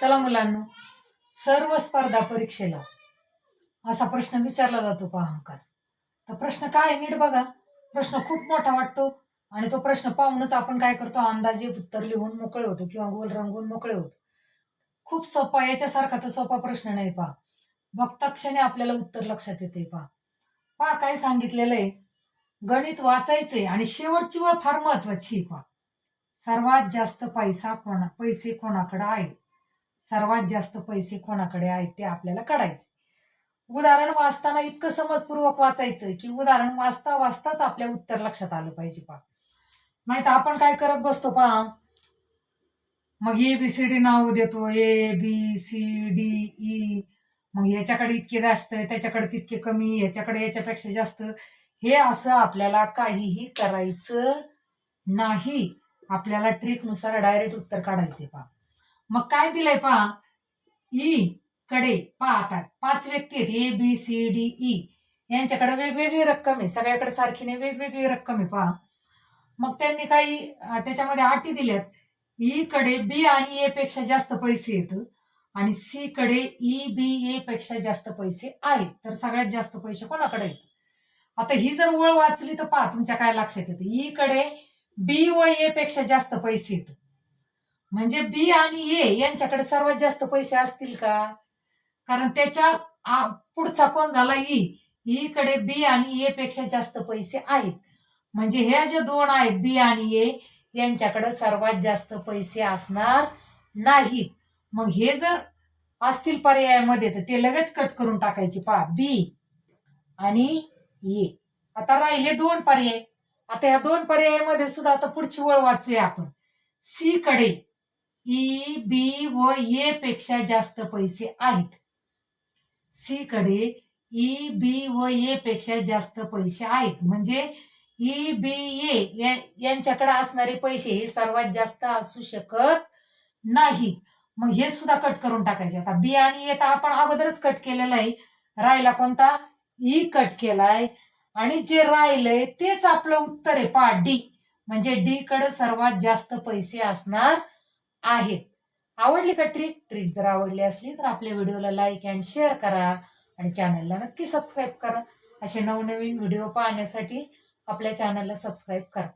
चला मुलांनो सर्व स्पर्धा परीक्षेला असा प्रश्न विचारला जातो पहा हमखास तर प्रश्न काय आहे नीट बघा. प्रश्न खूप मोठा वाटतो आणि तो प्रश्न पाहूनच आपण काय करतो? अंदाजे उत्तर लिहून मोकळे होतो किंवा गोल रंगून मोकळे होतो. खूप सोपा याच्यासारखा तर सोपा प्रश्न नाही पहा. बघता क्षणी आपल्याला उत्तर लक्षात येते पहा. पहा काय सांगितलेलं आहे. गणित वाचायचंय आणि शेवटची वेळ फार महत्वाची आहे पहा. सर्वात जास्त पैसा कोणा पैसे कोणाकडे आहेत? सर्वात जास्त पैसे कोणाकडे आहेत ते आपल्याला काढायचे. उदाहरण वाचताना इतकं समजपूर्वक वाचायचं की उदाहरण वाचता वाचताच आपल्या उत्तर लक्षात आलं पाहिजे पहा. नाही तर आपण काय करत बसतो पहा. मग ए बी सी डी नाव देतो. A B C D E मग याच्याकडे इतके जास्त त्याच्याकडे तितके कमी याच्याकडे याच्यापेक्षा जास्त. हे असं आपल्याला काहीही करायचं नाही. आपल्याला ट्रिकनुसार डायरेक्ट उत्तर काढायचे पहा. मग काय दिलंय पहा? ई कडे पहा आता. पाच व्यक्ती आहेत. A B C D E. यांच्याकडे वेगवेगळी रक्कम आहे. सगळ्याकडे सारखी नाही वेगवेगळी रक्कम आहे पहा. मग त्यांनी काही त्याच्यामध्ये अटी दिल्यात. ई कडे बी आणि ए पेक्षा जास्त पैसे येत आणि सी कडे ई बी ए पेक्षा जास्त पैसे आहेत. तर सगळ्यात जास्त पैसे कोणाकडे येत आता ही जर ओळ वाचली तर पहा तुमच्या काय लक्षात येतं? ई कडे बी व ए पेक्षा जास्त पैसे येत म्हणजे बी आणि ए यांच्याकडे सर्वात जास्त पैसे असतील का? कारण त्याच्या आ- पुढचा कोण झाला? ई. ई कडे बी आणि ए पेक्षा जास्त पैसे आहेत. म्हणजे हे जे दोन आहेत बी आणि ए यांच्याकडे सर्वात जास्त पैसे असणार नाहीत. मग हे जर असतील पर्यायामध्ये तर ते लगेच कट करून टाकायचे. पहा बी आणि ए. आता राहिले दोन पर्याय. आता ह्या दोन पर्यायामध्ये सुद्धा आता पुढची ओळ वाचूया आपण. सी कडे E, ई बी व ए पेक्षा जास्त पैसे आहेत. सी कडे e, ई बी व ए पेक्षा जास्त पैसे आहेत. म्हणजे ई बी ए यांच्याकडे असणारे पैसे हे सर्वात जास्त असू शकत नाहीत मग हे सुद्धा कट करून टाकायचे. आता बी आणि ए तर आपण अगोदरच कट केलेला आहे. राहिला कोणता? ई कट केलाय. आणि जे राहिलंय तेच आपलं उत्तर आहे. पा डी म्हणजे डी कडे सर्वात जास्त पैसे असणार आहेत. आवडली का ट्रिक? ट्रिक जर आवडली असली तर आपल्या व्हिडिओला लाईक अँड शेअर करा आणि चॅनलला नक्की सबस्क्राईब करा. असे नवनवीन व्हिडिओ पाहण्यासाठी आपल्या चॅनलला सबस्क्राईब करा.